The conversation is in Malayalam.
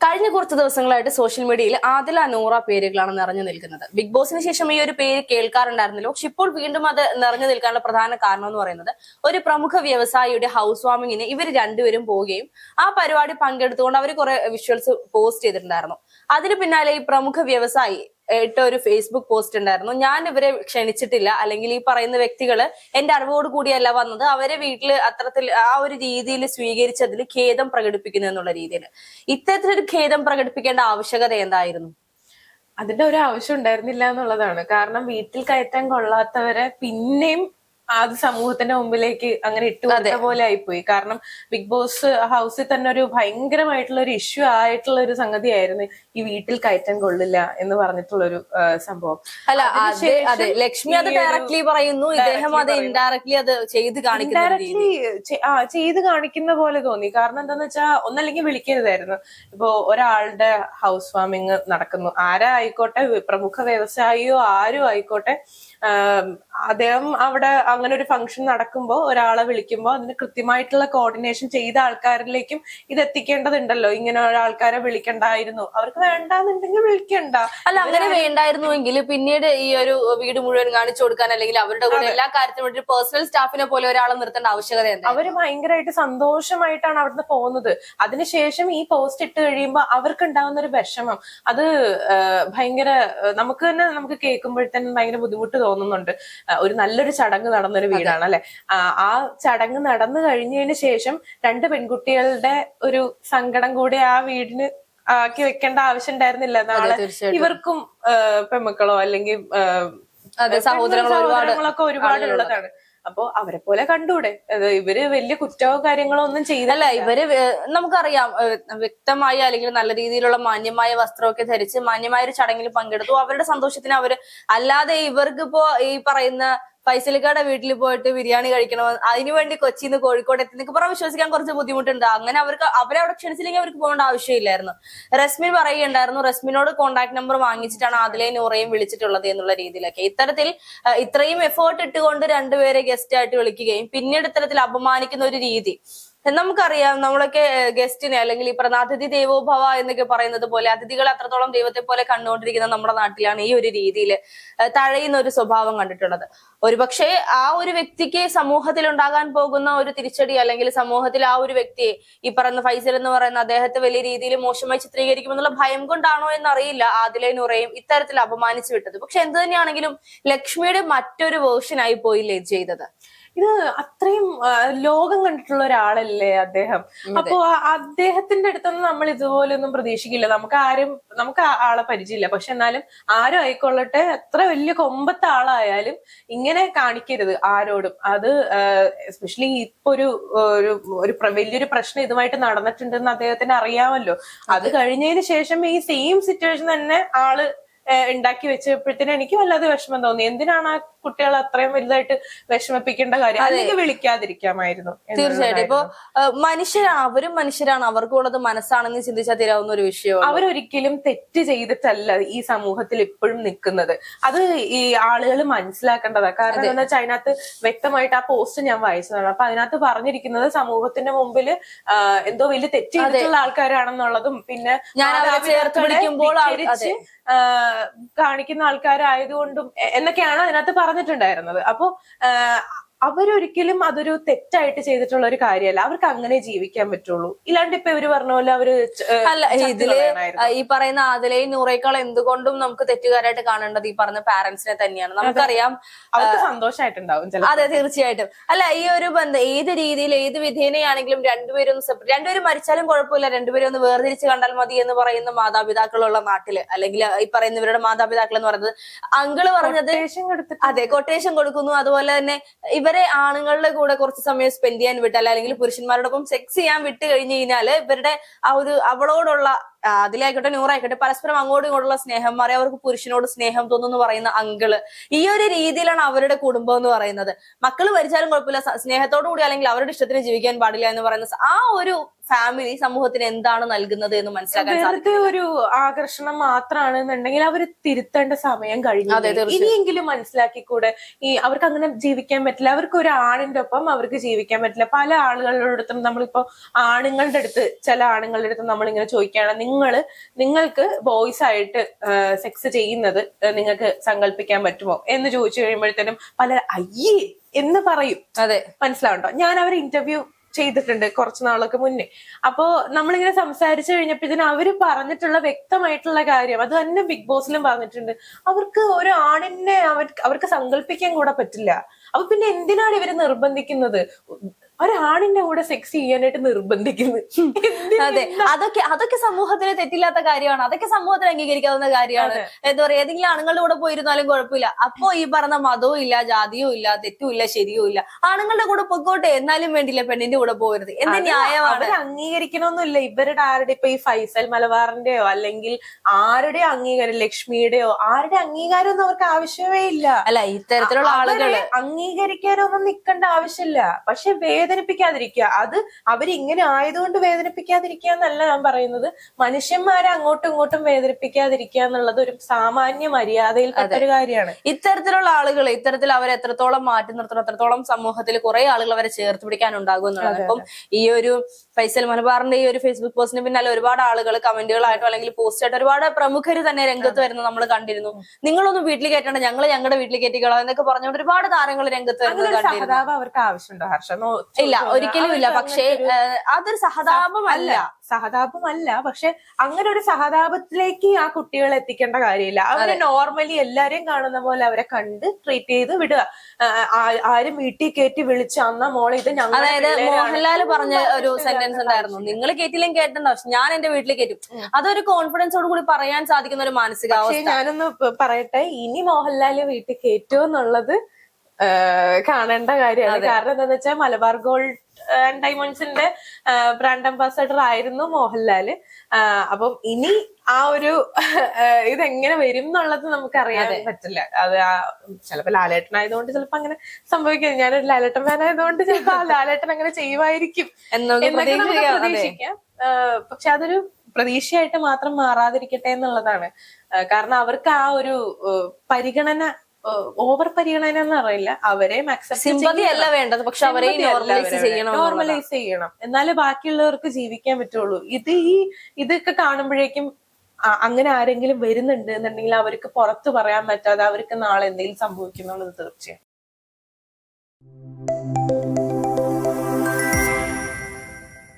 കഴിഞ്ഞ കുറച്ച് ദിവസങ്ങളായിട്ട് സോഷ്യൽ മീഡിയയിൽ ആദില നൂറ പേരുകളാണ് നിറഞ്ഞു നിൽക്കുന്നത്. ബിഗ് ബോസിന് ശേഷം ഈ ഒരു പേര് കേൾക്കാറുണ്ടായിരുന്നല്ലോ. പക്ഷെ ഇപ്പോൾ വീണ്ടും അത് നിറഞ്ഞു നിൽക്കാനുള്ള പ്രധാന കാരണം എന്ന് പറയുന്നത് ഒരു പ്രമുഖ വ്യവസായിയുടെ ഹൗസ് വാമിങ്ങിന് ഇവർ രണ്ടുപേരും പോവുകയും ആ പരിപാടി പങ്കെടുത്തുകൊണ്ട് അവർ കുറെ വിഷ്വൽസ് പോസ്റ്റ് ചെയ്തിട്ടുണ്ടായിരുന്നു. അതിന് പിന്നാലെ ഈ പ്രമുഖ വ്യവസായി ഇട്ട ഒരു ഫേസ്ബുക്ക് പോസ്റ്റ് ഉണ്ടായിരുന്നു. ഞാൻ ഇവരെ ക്ഷണിച്ചിട്ടില്ല. അല്ലെങ്കിൽ ഈ പറയുന്ന വ്യക്തികൾ എന്റെ അറിവോട് കൂടിയല്ല വന്നത്. അവരെ വീട്ടിൽ അത്തരത്തിൽ ആ ഒരു രീതിയിൽ സ്വീകരിച്ചതിൽ ഖേദം പ്രകടിപ്പിക്കുന്നു എന്നുള്ള രീതിയിൽ ഇത്തരത്തിലൊരു ഖേദം പ്രകടിപ്പിക്കേണ്ട ആവശ്യകത എന്തായിരുന്നു? അതിന്റെ ഒരു ആവശ്യം ഉണ്ടായിരുന്നില്ല എന്നുള്ളതാണ്. കാരണം വീട്ടിൽ കയറ്റാൻ കൊള്ളാത്തവരെ പിന്നെയും അത് സമൂഹത്തിന്റെ മുമ്പിലേക്ക് അങ്ങനെ ഇട്ടുകൊടുത്ത പോലെ ആയിപ്പോയി. കാരണം ബിഗ് ബോസ് ഹൗസിൽ തന്നെ ഒരു ഭയങ്കരമായിട്ടുള്ള ഒരു ഇഷ്യൂ ആയിട്ടുള്ള ഒരു സംഗതിയായിരുന്നു ഈ വീട്ടിൽ കയറ്റാൻ കൊള്ളില്ല എന്ന് പറഞ്ഞിട്ടുള്ള ഒരു സംഭവം. അല്ല അതെ ലക്ഷ്മി അത് ഡയറക്ട്ലി പറയുന്നു ഇദ്ദേഹം അത് ഇൻഡയറക്ട്ലി അത് ചെയ്ത് കാണിക്കുന്ന ആ ചെയ്ത് കാണിക്കുന്ന പോലെ തോന്നി. കാരണം എന്താന്ന് വെച്ചാൽ ഒന്നല്ലെങ്കിൽ വിളിക്കരുതായിരുന്നു. ഇപ്പോ ഒരാളുടെ ഹൗസ് വാമിങ് നടക്കുന്നു. ആരാ ആയിക്കോട്ടെ പ്രമുഖ വ്യവസായിയോ ആരും ആയിക്കോട്ടെ അദ്ദേഹം അവിടെ അങ്ങനെ ഒരു ഫംഗ്ഷൻ നടക്കുമ്പോൾ ഒരാളെ വിളിക്കുമ്പോൾ അതിന് കൃത്യമായിട്ടുള്ള കോർഡിനേഷൻ ചെയ്ത ആൾക്കാരിലേക്കും ഇത് എത്തിക്കേണ്ടതുണ്ടല്ലോ. ഇങ്ങനെ ഒരാൾക്കാരെ വിളിക്കണ്ടായിരുന്നു. അവർക്ക് വേണ്ടെന്നുണ്ടെങ്കിൽ വിളിക്കണ്ട. അല്ല അങ്ങനെ വേണ്ടായിരുന്നുവെങ്കിൽ പിന്നീട് ഈ ഒരു വീട് മുഴുവൻ കാണിച്ചു കൊടുക്കാൻ അല്ലെങ്കിൽ അവരുടെ കൂടെ എല്ലാ കാര്യത്തിനും വേണ്ടി പേഴ്സണൽ സ്റ്റാഫിനെ പോലെ ഒരാളെ നിർത്തേണ്ട ആവശ്യകത അവർ ഭയങ്കരമായിട്ട് സന്തോഷമായിട്ടാണ് അവിടുന്ന് പോകുന്നത്. അതിനുശേഷം ഈ പോസ്റ്റ് ഇട്ട് കഴിയുമ്പോൾ അവർക്ക് ഉണ്ടാവുന്ന ഒരു വിഷമം. അത് ഭയങ്കര നമുക്ക് തന്നെ നമുക്ക് കേൾക്കുമ്പോഴത്തേനും ഭയങ്കര ബുദ്ധിമുട്ട് തോന്നുന്നുണ്ട്. ഒരു നല്ലൊരു ചടങ്ങ് നടന്നൊരു വീടാണ് അല്ലെ? ആ, ചടങ്ങ് നടന്നു കഴിഞ്ഞതിന് ശേഷം രണ്ട് പെൺകുട്ടികളുടെ ഒരു സങ്കടം കൂടി ആ വീടിന് ആക്കി വെക്കേണ്ട ആവശ്യം ഉണ്ടായിരുന്നില്ല. നാളെ ഇവർക്കും പെമ്മക്കളോ അല്ലെങ്കിൽ ഒരുപാട് സഹോദരങ്ങളൊക്കെ ഒരുപാട് ഉള്ളതാണ്. അപ്പോ അവരെ പോലെ കണ്ടൂടെ ഇവർ വലിയ കുറ്റമോ കാര്യങ്ങളോ ഒന്നും ചെയ്തല്ല ഇവർ നമുക്കറിയാം വ്യക്തമായ അല്ലെങ്കിൽ നല്ല രീതിയിലുള്ള മാന്യമായ വസ്ത്രമൊക്കെ ധരിച്ച് മാന്യമായ ഒരു ചടങ്ങിൽ പങ്കെടുത്തു. അവരുടെ സന്തോഷത്തിന് അവർ അല്ലാതെ ഇവർക്ക് ഇപ്പോ ഈ പറയുന്ന ഫൈസലിക്കാടെ വീട്ടിൽ പോയിട്ട് ബിരിയാണി കഴിക്കണം അതിനുവേണ്ടി കൊച്ചിയിൽ നിന്ന് കോഴിക്കോട് എത്തി പറഞ്ഞാൽ വിശ്വസിക്കാൻ കുറച്ച് ബുദ്ധിമുട്ടുണ്ട്. അങ്ങനെ അവർക്ക് അവരെ അവിടെ ക്ഷണിച്ചില്ലെങ്കിൽ അവർക്ക് പോകേണ്ട ആവശ്യമില്ലായിരുന്നു. റസ്മിൻ പറയുകയുണ്ടായിരുന്നു റസ്മിനോട് കോൺടാക്ട് നമ്പർ വാങ്ങിച്ചിട്ടാണ് അതിലെ നൂറയും വിളിച്ചിട്ടുള്ളത് എന്നുള്ള രീതിയിലൊക്കെ. ഇത്തരത്തിൽ ഇത്രയും എഫേർട്ട് ഇട്ടുകൊണ്ട് രണ്ടുപേരെ ഗസ്റ്റ് ആയിട്ട് വിളിക്കുകയും പിന്നീട് ഇത്തരത്തിൽ അപമാനിക്കുന്ന ഒരു രീതി നമുക്കറിയാം നമ്മളൊക്കെ ഗസ്റ്റിനെ അല്ലെങ്കിൽ ഈ അതിഥി ദേവോഭവ എന്നൊക്കെ പറയുന്നത് പോലെ അതിഥികളെ അത്രത്തോളം ദൈവത്തെ പോലെ കണ്ടുകൊണ്ടിരിക്കുന്ന നമ്മുടെ നാട്ടിലാണ് ഈ ഒരു രീതിയിൽ തഴയുന്ന ഒരു സ്വഭാവം കണ്ടിട്ടുള്ളത്. ഒരുപക്ഷെ ആ ഒരു വ്യക്തിക്ക് സമൂഹത്തിൽ ഉണ്ടാകാൻ പോകുന്ന ഒരു തിരിച്ചടി അല്ലെങ്കിൽ സമൂഹത്തിൽ ആ ഒരു വ്യക്തിയെ ഈ പറയുന്ന ഫൈസൽ എന്ന് പറയുന്ന അദ്ദേഹത്തെ വലിയ രീതിയിൽ മോശമായി ചിത്രീകരിക്കുമെന്നുള്ള ഭയം കൊണ്ടാണോ എന്നറിയില്ല. ആദിലെ നുറയും ഇത്തരത്തിൽ അപമാനിച്ചു വിട്ടത്. പക്ഷെ എന്ത് തന്നെയാണെങ്കിലും ലക്ഷ്മിയുടെ മറ്റൊരു വേർഷനായി പോയില്ലേ ചെയ്തത്? ഇത് അത്രയും ലോകം കണ്ടിട്ടുള്ള ഒരാളല്ലേ അദ്ദേഹം? അപ്പോ അദ്ദേഹത്തിന്റെ അടുത്തൊന്നും നമ്മൾ ഇതുപോലൊന്നും പ്രതീക്ഷിക്കില്ല. നമുക്ക് ആരും നമുക്ക് ആളെ പരിചയമില്ല. പക്ഷെ എന്നാലും ആരും ആയിക്കൊള്ളട്ടെ എത്ര വലിയ കൊമ്പത്തെ ആളായാലും ഇങ്ങനെ കാണിക്കരുത് ആരോടും. അത് എസ്പെഷ്യലി ഇപ്പൊ ഒരു ഒരു വലിയൊരു പ്രശ്നം ഇതുമായിട്ട് നടന്നിട്ടുണ്ടെന്ന് അദ്ദേഹത്തിന് അറിയാമല്ലോ. അത് കഴിഞ്ഞതിന് ശേഷം ഈ സെയിം സിറ്റുവേഷൻ തന്നെ ആൾ ഉണ്ടാക്കി വെച്ചപ്പോഴത്തേനും എനിക്ക് വല്ലാതെ വിഷമം തോന്നി. എന്തിനാണ് ആ കുട്ടികളെ അത്രയും വലുതായിട്ട് വിഷമിപ്പിക്കേണ്ട കാര്യം. അല്ലെങ്കിൽ വിളിക്കാതിരിക്കാമായിരുന്നു തീർച്ചയായിട്ടും. ഇപ്പൊ മനുഷ്യരാണ് അവരും മനുഷ്യരാണ്. അവർക്കുള്ളത് മനസ്സാണെന്ന് ചിന്തിച്ചാൽ തീരാവുന്ന ഒരു വിഷയമാണ് അവരൊരിക്കലും തെറ്റ് ചെയ്തിട്ടല്ല ഈ സമൂഹത്തിൽ ഇപ്പോഴും നിൽക്കുന്നത്. അത് ഈ ആളുകൾ മനസ്സിലാക്കേണ്ടതാണ്. കാരണം എന്താ വെച്ചാൽ അതിനകത്ത് വ്യക്തമായിട്ട് ആ പോസ്റ്റ് ഞാൻ വായിച്ചതാണ്. അപ്പൊ അതിനകത്ത് പറഞ്ഞിരിക്കുന്നത് സമൂഹത്തിന്റെ മുമ്പിൽ എന്തോ വലിയ തെറ്റ് ചെയ്തിട്ടുള്ള ആൾക്കാരാണെന്നുള്ളതും പിന്നെ ഞാൻ കാണിക്കുന്ന ആൾക്കാരായതുകൊണ്ടും എന്നൊക്കെയാണ് അതിനകത്ത് പറഞ്ഞിട്ടുണ്ടായിരുന്നത്. അപ്പോ ആ, അവരൊരിക്കലും അതൊരു തെറ്റായിട്ട് ചെയ്തിട്ടുള്ള ഒരു കാര്യമല്ല. അവർക്ക് അങ്ങനെ ജീവിക്കാൻ പറ്റുള്ളൂ. ഇല്ലാണ്ട് ഇപ്പൊ ഇവർ പറഞ്ഞ പോലെ അവർ അല്ല ഇതിൽ ഈ പറയുന്ന ആദിലയും നൂറേക്കാൾ എന്തുകൊണ്ടും നമുക്ക് തെറ്റുകാരായിട്ട് കാണേണ്ടത് ഈ പറഞ്ഞ പാരന്റ്സിനെ തന്നെയാണ്. നമുക്കറിയാം സന്തോഷമായിട്ടുണ്ടാവും അതെ തീർച്ചയായിട്ടും. അല്ല ഈ ഒരു ബന്ധം ഏത് രീതിയിൽ ഏത് വിധേനയാണെങ്കിലും രണ്ടുപേരും സെപ്പറേറ്റ് രണ്ടുപേരും മരിച്ചാലും കുഴപ്പമില്ല. രണ്ടുപേരും ഒന്ന് വേർതിരിച്ച് കണ്ടാൽ മതി എന്ന് പറയുന്ന മാതാപിതാക്കളുള്ള നാട്ടിൽ. അല്ലെങ്കിൽ ഈ പറയുന്നവരുടെ മാതാപിതാക്കൾ എന്ന് പറയുന്നത് അങ്കിൾ പറഞ്ഞത് അതെ കൊട്ടേഷൻ കൊടുക്കുന്നു. അതുപോലെ തന്നെ ഇവരെ ആണുങ്ങളുടെ കൂടെ കുറച്ച് സമയം സ്പെൻഡ് ചെയ്യാൻ വിട്ടാൽ അല്ലെങ്കിൽ പുരുഷന്മാരോടൊപ്പം സെക്സ് ചെയ്യാൻ വിട്ട് കഴിഞ്ഞു കഴിഞ്ഞാൽ ഇവരുടെ ആ ഒരു അവളോടുള്ള അതിലായിക്കോട്ടെ നൂറായിക്കോട്ടെ പരസ്പരം അങ്ങോട്ടും ഇങ്ങോട്ടുള്ള സ്നേഹം മാറി അവർക്ക് പുരുഷനോട് സ്നേഹം തോന്നുന്നു പറയുന്ന അങ്കിൾ. ഈ ഒരു രീതിയിലാണ് അവരുടെ കുടുംബം എന്ന് പറയുന്നത്. മക്കൾ മരിച്ചാലും കുഴപ്പമില്ല. സ്നേഹത്തോടു കൂടി അല്ലെങ്കിൽ അവരുടെ ഇഷ്ടത്തിന് ജീവിക്കാൻ പാടില്ല എന്ന് പറയുന്ന ആ ഒരു ഫാമിലി സമൂഹത്തിന് എന്താണ് നൽകുന്നത് എന്ന് മനസ്സിലാക്കാൻ സാധിക്കും ഒരു ആകർഷണം മാത്രമാണെന്നുണ്ടെങ്കിൽ അവർ തിരുത്തേണ്ട സമയം കഴിഞ്ഞു. ഇനിയെങ്കിലും മനസ്സിലാക്കിക്കൂടെ? ഈ അവർക്ക് അങ്ങനെ ജീവിക്കാൻ പറ്റില്ല. അവർക്ക് ഒരു ആണിന്റെ ഒപ്പം അവർക്ക് ജീവിക്കാൻ പറ്റില്ല. പല ആളുകളുടെ അടുത്തും നമ്മളിപ്പോ ആണുങ്ങളുടെ അടുത്ത് ചില ആണുങ്ങളുടെ അടുത്ത് നമ്മളിങ്ങനെ ചോദിക്കുകയാണ്. നിങ്ങൾ നിങ്ങൾക്ക് ബോയ്സ് ആയിട്ട് സെക്സ് ചെയ്യുന്നത് നിങ്ങൾക്ക് സങ്കല്പിക്കാൻ പറ്റുമോ? എന്ന് ചോദിച്ചു കഴിയുമ്പോഴത്തേനും പല അയ്യേ എന്ന് പറയും. അതെ. മനസ്സിലാവുണ്ടോ? ഞാൻ അവരെ ഇന്റർവ്യൂ ചെയ്തിട്ടുണ്ട് കുറച്ച് നാളൊക്കെ മുന്നേ. അപ്പോ നമ്മളിങ്ങനെ സംസാരിച്ചു കഴിഞ്ഞപ്പോ ഇതിന് അവർ പറഞ്ഞിട്ടുള്ള വ്യക്തമായിട്ടുള്ള കാര്യം അത് തന്നെ ബിഗ് ബോസിലും പറഞ്ഞിട്ടുണ്ട്. അവർക്ക് ഒരു ആണിനെ അവർക്ക് അവർക്ക് സങ്കല്പിക്കാൻ കൂടെ പറ്റില്ല. അപ്പൊ പിന്നെ എന്തിനാണ് ഇവർ നിർബന്ധിക്കുന്നത്? ഒരാണിന്റെ കൂടെ സെക്സ് ചെയ്യാനായിട്ട് നിർബന്ധിക്കുന്നത് അതെ. അതൊക്കെ അതൊക്കെ സമൂഹത്തിന് തെറ്റില്ലാത്ത കാര്യമാണ്. അതൊക്കെ സമൂഹത്തിൽ അംഗീകരിക്കാവുന്ന കാര്യമാണ്. എന്താ പറയാ ഏതെങ്കിലും ആണുങ്ങളുടെ കൂടെ പോയിരുന്നാലും കുഴപ്പമില്ല. അപ്പോ ഈ പറഞ്ഞ മതവും ഇല്ല ജാതിയും ഇല്ല തെറ്റും ഇല്ല ശരിയും ഇല്ല. ആണുങ്ങളുടെ കൂടെ പൊക്കോട്ടെ എന്നാലും വേണ്ടില്ല പെണ്ണിന്റെ കൂടെ പോകരുത് എന്ത് ന്യായമാണ്? അംഗീകരിക്കണമെന്നില്ല ഇവരുടെ ആരുടെ ഇപ്പൊ ഈ ഫൈസൽ മലബാറിന്റെയോ അല്ലെങ്കിൽ ആരുടെ അംഗീകാരം ലക്ഷ്മിയുടെയോ ആരുടെ അംഗീകാരം ഒന്നും അവർക്ക് ആവശ്യമേ ഇല്ല. അല്ല ഇത്തരത്തിലുള്ള ആളുകൾ ആളുകൾ അംഗീകരിക്കാനൊന്നും നിൽക്കേണ്ട ആവശ്യമില്ല. പക്ഷെ വേദനിപ്പിക്കാതിരിക്കുക. അത് അവരിങ്ങനെ ആയതുകൊണ്ട് വേദനിപ്പിക്കാതിരിക്കുക എന്നല്ല ഞാൻ പറയുന്നത്. മനുഷ്യന്മാരെ അങ്ങോട്ടും ഇങ്ങോട്ടും വേദനിപ്പിക്കാതിരിക്കുക എന്നുള്ളത് ഒരു സാമാന്യ മര്യാദയിൽ ഒരു കാര്യമാണ്. ഇത്തരത്തിലുള്ള ആളുകൾ ഇത്തരത്തിൽ അവരെ എത്രത്തോളം മാറ്റി നിർത്തണം എത്രത്തോളം സമൂഹത്തിൽ കുറെ ആളുകൾ അവരെ ചേർത്ത് പിടിക്കാനുണ്ടാകും എന്നുള്ളതാണ്. അപ്പം ഈ ഒരു ഫൈസൽ മലബാറിന്റെ ഈ ഒരു ഫേസ്ബുക്ക് പോസ്റ്റിന് പിന്നാലെ ഒരുപാട് ആളുകൾ കമന്റുകളായിട്ടോ അല്ലെങ്കിൽ പോസ്റ്റ് ആയിട്ടോ ഒരുപാട് പ്രമുഖർ തന്നെ രംഗത്ത് വരുന്നത് നമ്മൾ കണ്ടിരുന്നു. നിങ്ങളൊന്നും വീട്ടിൽ കയറ്റണ്ട ഞങ്ങൾ ഞങ്ങളുടെ വീട്ടിൽ കയറ്റിക്കളോ എന്നൊക്കെ പറഞ്ഞുകൊണ്ട് ഒരുപാട് താരങ്ങൾ രംഗത്ത് വരുന്നത് കണ്ടിരുന്നു. അവർക്ക് ആവശ്യമുണ്ടോ ഹർഷ. ഇല്ല. ഒരിക്കലും ഇല്ല. പക്ഷേ അതൊരു സഹതാപമല്ല. സഹതാപമല്ല. പക്ഷെ അങ്ങനെ ഒരു സഹതാപത്തിലേക്ക് ആ കുട്ടികളെ എത്തിക്കേണ്ട കാര്യമില്ല. അവരെ നോർമലി എല്ലാരെയും കാണുന്ന പോലെ അവരെ കണ്ട് ട്രീറ്റ് ചെയ്ത് വിടുക. ആരും വീട്ടിൽ കയറ്റി വിളിച്ച് അന്ന മോളെ ഇത് ഞങ്ങൾ അതായത് മോഹൻലാൽ പറഞ്ഞ ഒരു സെന്റൻസ് ഉണ്ടായിരുന്നു. നിങ്ങൾ കേട്ടില്ലെങ്കിൽ കേട്ടണ്ട പക്ഷെ ഞാൻ എന്റെ വീട്ടിൽ കയറ്റും അതൊരു കോൺഫിഡൻസോട് കൂടി പറയാൻ സാധിക്കുന്ന ഒരു മാനസികാവസ്ഥ. ഞാനൊന്ന് പറയട്ടെ. ഇനി മോഹൻലാൽ വീട്ടിൽ കയറ്റുമോ എന്നുള്ളത് കാണേണ്ട കാര്യമാണ്. കാരണം എന്താന്ന് വെച്ചാൽ മലബാർ ഗോൾഡ് ആൻഡ് ഡയമണ്ട്സിന്റെ ബ്രാൻഡ് അംബാസഡർ ആയിരുന്നു മോഹൻലാൽ. അപ്പം ഇനി ആ ഒരു ഇതെങ്ങനെ വരും എന്നുള്ളത് നമുക്ക് അറിയാൻ പറ്റില്ല. അത് ആ ചിലപ്പോ ലാലേട്ടൻ ആയതുകൊണ്ട് ചിലപ്പോ അങ്ങനെ സംഭവിക്കും. ഞാനൊരു ലാലേട്ടൻ ഫാൻ ആയതുകൊണ്ട് ചിലപ്പോ ആ ലാലേട്ടൻ അങ്ങനെ ചെയ്യുമായിരിക്കും എന്നൊക്കെ പ്രതീക്ഷിക്കാം. പക്ഷെ അതൊരു പ്രതീക്ഷയായിട്ട് മാത്രം മാറാതിരിക്കട്ടെ എന്നുള്ളതാണ്. കാരണം അവർക്ക് ആ ഒരു പരിഗണന ഓവർ പരിഗണന എന്ന് അറിയില്ല അവരെ അല്ല വേണ്ടത്. പക്ഷെ അവരെ നോർമലൈസ് ചെയ്യണം നോർമലൈസ് ചെയ്യണം. എന്നാലേ ബാക്കിയുള്ളവർക്ക് ജീവിക്കാൻ പറ്റുള്ളൂ. ഇത് ഈ ഇതൊക്കെ കാണുമ്പോഴേക്കും അങ്ങനെ ആരെങ്കിലും വരുന്നുണ്ട് എന്നുണ്ടെങ്കിൽ അവർക്ക് പുറത്ത് പറയാൻ പറ്റാതെ അവർക്ക് നാളെ എന്തെങ്കിലും സംഭവിക്കുന്നുള്ളത് തീർച്ചയാണ്